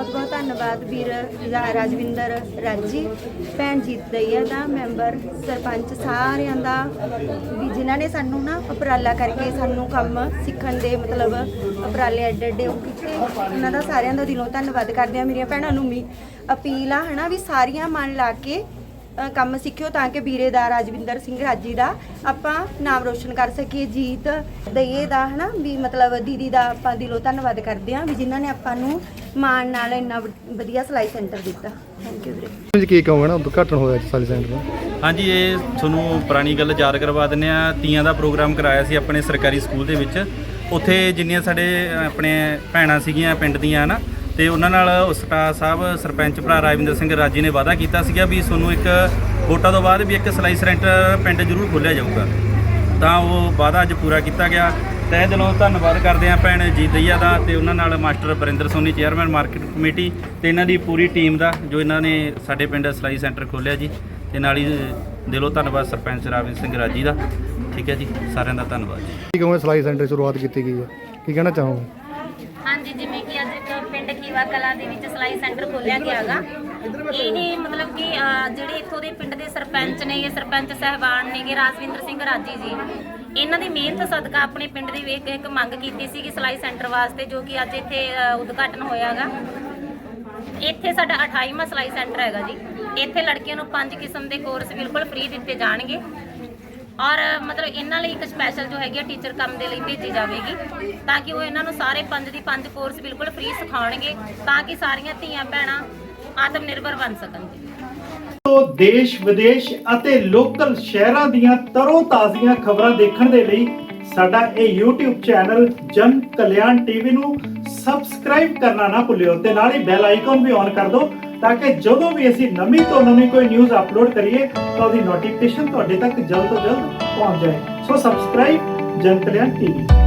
ਬਹੁਤ ਬਹੁਤ ਧੰਨਵਾਦ ਵੀਰ ਰਾ- ਰਾਜਵਿੰਦਰ ਰਾਜੀ ਭੈਣ ਜੀਤ ਦਈਆ ਦਾ, ਮੈਂਬਰ ਸਰਪੰਚ ਸਾਰਿਆਂ ਦਾ। ਵੀ ਜਿਨ੍ਹਾਂ ਨੇ ਸਾਨੂੰ ਨਾ ਉਪਰਾਲਾ ਕਰਕੇ ਸਾਨੂੰ ਕੰਮ ਸਿੱਖਣ ਦੇ ਮਤਲਬ ਉਪਰਾਲੇ ਐਡੇ ਐਡੇ ਉਹ ਕੀਤੇ, ਉਹਨਾਂ ਦਾ ਸਾਰਿਆਂ ਦਾ ਦਿਲੋਂ ਧੰਨਵਾਦ ਕਰਦੇ ਆ ਮੇਰੀਆਂ ਭੈਣਾਂ ਨੂੰ ਵੀ ਅਪੀਲ ਆ ਹਨਾ ਵੀ ਸਾਰੀਆਂ ਮਨ ਲਾ ਕੇ ਕੰਮ ਸਿੱਖਿਓ ਤਾਂ ਕਿ ਵੀਰੇ ਦਾ ਰਾਜਵਿੰਦਰ ਸਿੰਘ ਰਾਜੀ ਦਾ ਆਪਾਂ ਨਾਮ ਰੋਸ਼ਨ ਕਰ ਸਕੀਏ ਜੀਤ ਦਈਏ ਦਾ ਹਨਾ? ਵੀ ਮਤਲਬ ਦੀਦੀ ਦਾ ਆਪਾਂ ਦਿਲੋਂ ਧੰਨਵਾਦ ਕਰਦੇ ਹਾਂ ਵੀ ਜਿਨ੍ਹਾਂ ਨੇ ਆਪਾਂ ਨੂੰ ਮਾਣ ਨਾਲ ਇੰਨਾ ਵਧੀਆ ਸਿਲਾਈ ਸੈਂਟਰ ਦਿੱਤਾ। ਥੈਂਕ ਯੂ ਵੀਰੇ। ਜੀ ਕੀ ਕਹੋਗੇ ਨਾ? ਉਦਘਾਟਨ ਹੋਇਆ ਜੀ ਸਾਲੀ ਸੈਂਟਰ ਦਾ। ਹਾਂਜੀ ਇਹ ਤੁਹਾਨੂੰ ਪੁਰਾਣੀ ਗੱਲ ਯਾਦ ਕਰਵਾ ਦਿੰਦੇ ਆ ਤੀਆਂ ਦਾ ਪ੍ਰੋਗਰਾਮ ਕਰਾਇਆ ਸੀ ਆਪਣੇ ਸਰਕਾਰੀ ਸਕੂਲ ਦੇ ਵਿੱਚ। ਉੱਥੇ ਜਿੰਨੀਆਂ ਸਾਡੇ ਆਪਣੇ ਭੈਣਾਂ ਸੀਗੀਆਂ ਪਿੰਡ ਦੀਆਂ ਨਾ ਤੇ ਉਹਨਾਂ ਨਾਲ ਉਸਤਾ ਸਾਹਿਬ ਸਰਪੰਚ ਭਰਾ ਰਾਜਵਿੰਦਰ ਸਿੰਘ ਰਾਜੀ ਨੇ ਵਾਅਦਾ ਕੀਤਾ ਸੀਗਾ ਵੀ ਤੁਹਾਨੂੰ ਇੱਕ ਵੋਟਾਂ ਤੋਂ ਬਾਅਦ ਵੀ ਇੱਕ ਸਿਲਾਈ ਸੈਂਟਰ ਪਿੰਡ ਜ਼ਰੂਰ ਖੋਲ੍ਹਿਆ ਜਾਊਗਾ। ਤਾਂ ਉਹ ਵਾਅਦਾ ਅੱਜ ਪੂਰਾ ਕੀਤਾ ਗਿਆ। ਤਹਿ ਦਿਲੋਂ ਧੰਨਵਾਦ ਕਰਦੇ ਆ ਭੈਣ ਜੀਤ ਦਈਆ ਦਾ ਤੇ ਉਹਨਾਂ ਨਾਲ master Barinder Soni chairman market committee ਤੇ ਇਹਨਾਂ ਦੀ ਪੂਰੀ ਟੀਮ ਦਾ ਜੋ ਇਹਨਾਂ ਨੇ ਸਾਡੇ ਪਿੰਡ ਸਿਲਾਈ ਸੈਂਟਰ ਖੋਲ੍ਹਿਆ ਜੀ। ਤੇ ਨਾਲ ਹੀ ਦਿਲੋਂ ਧੰਨਵਾਦ ਸਰਪੰਚ ਰਾਵਿੰਦਰ ਸਿੰਘ ਰਾਜੀ ਦਾ। ਠੀਕ ਹੈ ਜੀ ਸਾਰਿਆਂ ਦਾ ਧੰਨਵਾਦ ਜੀ। ਕੀ ਕਹੋਗੇ ਸਿਲਾਈ ਸੈਂਟਰ ਸ਼ੁਰੂਆਤ ਕੀਤੀ ਗਈ ਹੈ? ਕੀ ਕਹਿਣਾ ਚਾਹੋਗੇ? ਹਾਂਜੀ ਜਿਵੇਂ ਪਿੰਡ ਖੀਵਾ ਕਲਾ ਦੇ ਵਿੱਚ ਸਲਾਈ ਸੈਂਟਰ ਖੋਲਿਆ ਗਿਆਗਾ ਇਹ ਮਤਲਬ ਕਿ ਜਿਹੜੇ ਇੱਥੋਂ ਦੇ ਪਿੰਡ ਦੇ ਸਰਪੰਚ ਨੇ ਇਹ ਸਰਪੰਚ ਸਹਿਬਾਨ ਨੇਗੇ ਰਾਜਵਿੰਦਰ ਸਿੰਘ ਰਾਜੀ ਜੀ ਇਹਨਾਂ ਦੀ ਮਿਹਨਤ ਸਦਕਾ ਆਪਣੇ ਪਿੰਡ ਦੀ ਵੇਖ ਇੱਕ ਮੰਗ ਕੀਤੀ ਸੀ ਕਿ ਸਲਾਈ ਸੈਂਟਰ ਵਾਸਤੇ ਜੋ ਕਿ ਅੱਜ ਇੱਥੇ ਅਹ, ਉਦਘਾਟਨ ਹੋਇਆਗਾ ਇੱਥੇ ਸਾਡਾ 28ਵਾਂ ਸਲਾਈ ਸੈਂਟਰ ਹੈਗਾ ਜੀ। ਇੱਥੇ ਲੜਕੀਆਂ ਨੂੰ ਪੰਜ ਕਿਸਮ ਦੇ ਕੋਰਸ ਬਿਲਕੁਲ ਫ੍ਰੀ ਦਿੱਤੇ ਜਾਣਗੇ। ਔਰ ਮਤਲਬ ਇਹਨਾਂ ਲਈ ਇੱਕ ਸਪੈਸ਼ਲ ਜੋ ਹੈਗੀ ਟੀਚਰ ਕੰਮ ਦੇ ਲਈ ਭੇਜੀ ਜਾਵੇਗੀ, ਤਾਂ ਕਿ ਉਹ ਇਹਨਾਂ ਨੂੰ ਸਾਰੇ ਪੰਜ ਦੀ ਪੰਜ ਕੋਰਸ ਬਿਲਕੁਲ ਫ੍ਰੀ ਸਿਖਾਉਣਗੇ, ਤਾਂ ਕਿ ਸਾਰੀਆਂ ਧੀਆਂ ਭੈਣਾਂ ਆਤਮ ਨਿਰਭਰ ਬਣ ਸਕਣ। ਜੀ ਤੋਂ ਦੇਸ਼, ਵਿਦੇਸ਼ ਅਤੇ ਲੋਕਲ ਸ਼ਹਿਰਾਂ ਦੀਆਂ ਤਰੋ ਤਾਜ਼ੀਆਂ ਖਬਰਾਂ ਦੇਖਣ ਦੇ ਲਈ ਸਾਡਾ ਇਹ YouTube ਚੈਨਲ ਜਨ ਕਲਿਆਣ ਟੀਵੀ ਨੂੰ ਸਬਸਕ੍ਰਾਈਬ ਕਰਨਾ ਨਾ ਭੁੱਲਿਓ ਤੇ ਨਾਲ ਹੀ ਬੈਲ ਆਈਕਨ ਵੀ ਔਨ ਕਰ ਦਿਓ। ਤਾਂ ਕਿ ਜਦੋਂ ਵੀ ਅਸੀਂ ਨਵੀਂ ਤੋਂ ਨਵੀਂ ਕੋਈ ਨਿਊਜ਼ ਅਪਲੋਡ ਕਰੀਏ, ਤਾਂ ਉਹਦੀ ਨੋਟੀਫਿਕੇਸ਼ਨ ਤੁਹਾਡੇ ਤੱਕ ਜਲਦ ਤੋਂ ਜਲਦ ਪਹੁੰਚ ਜਾਏ। ਸੋ ਸਬਸਕ੍ਰਾਈਬ ਜਨ ਕਲਿਆਣ ਟੀਵੀ